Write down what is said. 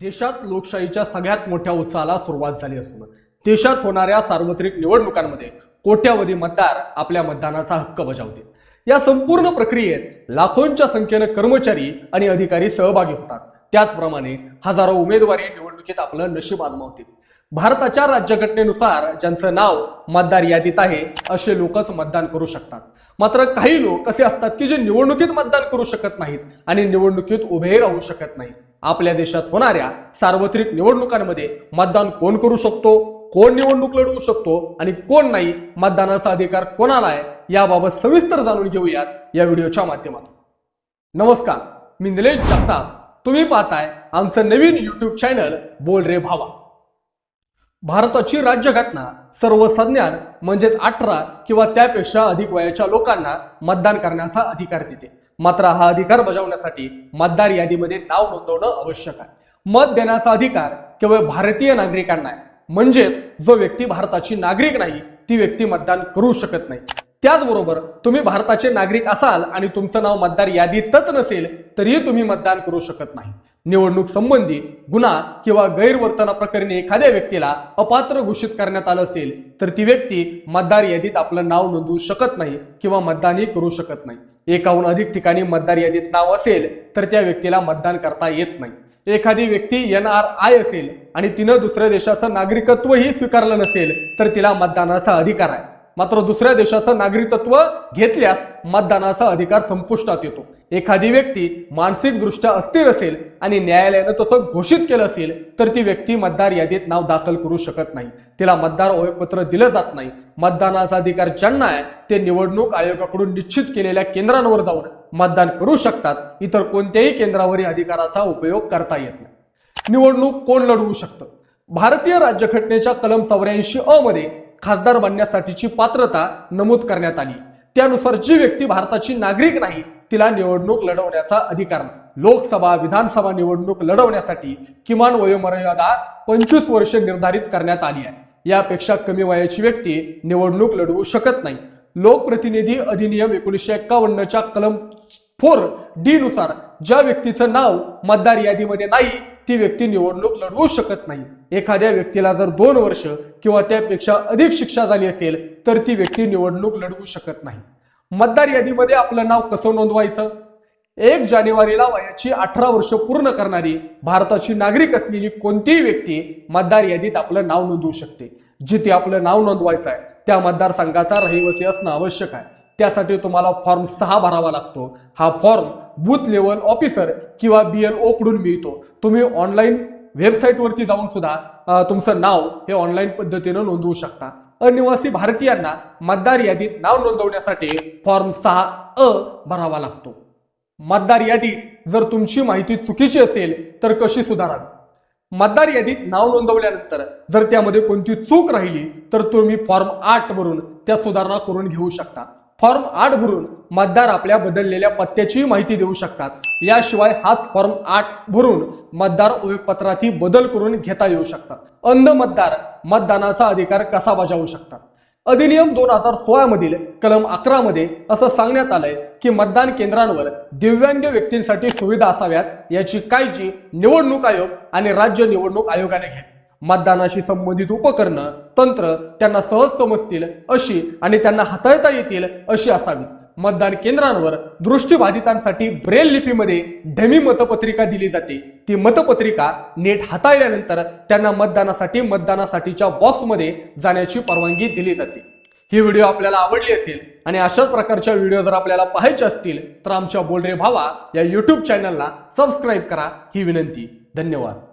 देशात लोकशाहीच्या सगळ्यात मोठ्या उत्साहाला सुरुवात झाली असून देशात होणाऱ्या सार्वत्रिक निवडणुकांमध्ये कोट्यावधी मतदार आपल्या मतदानाचा हक्क बजावतील. या संपूर्ण प्रक्रियेत लाखोंच्या संख्येनं कर्मचारी आणि अधिकारी सहभागी होतात. त्याचप्रमाणे हजारो उमेदवारी निवडणुकीत आपलं नशीब आजमावतील. भारताच्या राज्यघटनेनुसार ज्यांचं नाव मतदार यादीत आहे असे लोकच मतदान करू शकतात. मात्र काही लोक असे असतात की जे निवडणुकीत मतदान करू शकत नाहीत आणि निवडणुकीत उभेही राहू शकत नाहीत. आपल्या देशात होणाऱ्या सार्वत्रिक निवडणुकांमध्ये मतदान कोण करू शकतो? कोण निवडणूक लढवू शकतो? आणि कोण नाही? मतदानाचा अधिकार कोणाला आहे? याबाबत सविस्तर जाणून घेऊयात या व्हिडिओच्या माध्यमातून. नमस्कार मी निलेश जगताप. तुम्ही पाहताय आमचं नवीन युट्यूब चॅनल बोल रे भावा. भारताची राज्यघटना सर्वसज्ञान म्हणजेच अठरा किंवा त्यापेक्षा अधिक वयाच्या लोकांना मतदान करण्याचा अधिकार देते. मात्र हा अधिकार बजावण्यासाठी मतदार यादीमध्ये नाव नोंदवणं आवश्यक आहे. मत देण्याचा अधिकार केवळ भारतीय नागरिकांना आहे. म्हणजे जो व्यक्ती भारताची नागरिक नाही ती व्यक्ती मतदान करू शकत नाही. त्याचबरोबर तुम्ही भारताचे नागरिक असाल आणि तुमचं नाव मतदार यादीतच नसेल तरीही तुम्ही मतदान करू शकत नाही. निवडणूक संबंधी गुन्हा किंवा गैरवर्तनाप्रकरणी एखाद्या व्यक्तीला अपात्र घोषित करण्यात आलं असेल तर ती व्यक्ती मतदार यादीत आपलं नाव नोंदवू शकत नाही किंवा मतदानही करू शकत नाही. एकाहून अधिक ठिकाणी मतदार यादीत नाव असेल तर त्या व्यक्तीला मतदान करता येत नाही. एखादी व्यक्ती एन आर आय असेल आणि तिनं दुसऱ्या देशाचं नागरिकत्वही स्वीकारलं नसेल तर तिला मतदानाचा अधिकार आहे. मात्र दुसऱ्या देशाचं नागरिकत्व घेतल्यास मतदानाचा अधिकार संपुष्टात येतो. एखादी व्यक्ती मानसिकदृष्ट्या अस्थिर असेल आणि न्यायालयानं तसं घोषित केलं असेल तर ती व्यक्ती मतदार यादीत नाव दाखल करू शकत नाही. तिला मतदार ओळखपत्र दिलं जात नाही. मतदानाचा अधिकार ज्यांना आहे ते निवडणूक आयोगाकडून निश्चित केलेल्या केंद्रांवर जाऊन मतदान करू शकतात. इतर कोणत्याही केंद्रावरील अधिकाराचा उपयोग करता येत नाही. निवडणूक कोण लढवू शकतं? भारतीय राज्यघटनेच्या कलम चौऱ्याऐंशी अ मध्ये खासदार बनण्यासाठीची पात्रता नमूद करण्यात आली. त्यानुसार जी व्यक्ती भारताची नागरिक नाही तिला निवडणूक लढवण्याचा अधिकार नाही. लोकसभा विधानसभा निवडणूक लढवण्यासाठी किमान वयोमर्यादा पंचवीस वर्ष निर्धारित करण्यात आली आहे. यापेक्षा कमी वयाची व्यक्ती निवडणूक लढवू शकत नाही. लोकप्रतिनिधी अधिनियम एकोणीसशे एक्कावन्नच्या कलम फोर डी नुसार ज्या व्यक्तीचं नाव मतदार यादीमध्ये नाही ती व्यक्ती निवडणूक लढवू शकत नाही. एखाद्या व्यक्तीला जर दोन वर्ष किंवा त्यापेक्षा अधिक शिक्षा झाली असेल तर ती व्यक्ती निवडणूक लढवू शकत नाही. मतदार यादीमध्ये आपलं नाव कसं नोंदवायचं? एक जानेवारीला वयाची अठरा वर्ष पूर्ण करणारी भारताची नागरिक असलेली कोणतीही व्यक्ती मतदार यादीत आपलं नाव नोंदवू शकते. जिथे आपलं नाव नोंदवायचं आहे त्या मतदारसंघाचा रहिवासी असणं आवश्यक आहे. त्यासाठी तुम्हाला फॉर्म सहा भरावा लागतो. हा फॉर्म बूथ लेवल ऑफिसर किंवा बी एल ओ कडून मिळतो. तुम्ही ऑनलाईन वेबसाईटवरती जाऊन सुद्धा तुमचं नाव हे ऑनलाईन पद्धतीनं नोंदवू शकता. अनिवासी भारतीयांना मतदार यादीत नाव नोंदवण्यासाठी फॉर्म सहा अ भरावा लागतो. मतदार यादीत जर तुमची माहिती चुकीची असेल तर कशी सुधारावी? मतदार यादीत नाव नोंदवल्यानंतर जर त्यामध्ये कोणती चूक राहिली तर तुम्ही फॉर्म आठ भरून त्या सुधारणा करून घेऊ शकता. फॉर्म आठ भरून मतदार आपल्या बदललेल्या पत्त्याचीही माहिती देऊ शकतात. याशिवाय हाच फॉर्म आठ भरून मतदार ओळखपत्रातही बदल करून घेता येऊ शकतात. अंध मतदार मतदानाचा अधिकार कसा बजावू शकतात? अधिनियम दोन हजार सोळा मधील कलम अकरा मध्ये असं सांगण्यात आलंय की मतदान केंद्रांवर दिव्यांग व्यक्तींसाठी सुविधा असाव्यात याची काळजी निवडणूक आयोग आणि राज्य निवडणूक आयोगाने घ्यावी मतदानाशी संबंधित उपकरणं तंत्र त्यांना सहज समजतील अशी आणि त्यांना हाताळता येतील अशी असावी. मतदान केंद्रांवर दृष्टीबाधितांसाठी ब्रेल लिपीमध्ये ढमी मतपत्रिका दिली जाते. ती मतपत्रिका नेट हाताळल्यानंतर त्यांना मतदानासाठी मतदानासाठीच्या बॉक्समध्ये जाण्याची परवानगी दिली जाते. ही व्हिडिओ आपल्याला आवडली असेल आणि अशाच प्रकारच्या व्हिडिओ जर आपल्याला पाहायचे असतील तर आमच्या बोलरे भावा या युट्यूब चॅनलला सबस्क्राईब करा. ही विनंती. धन्यवाद.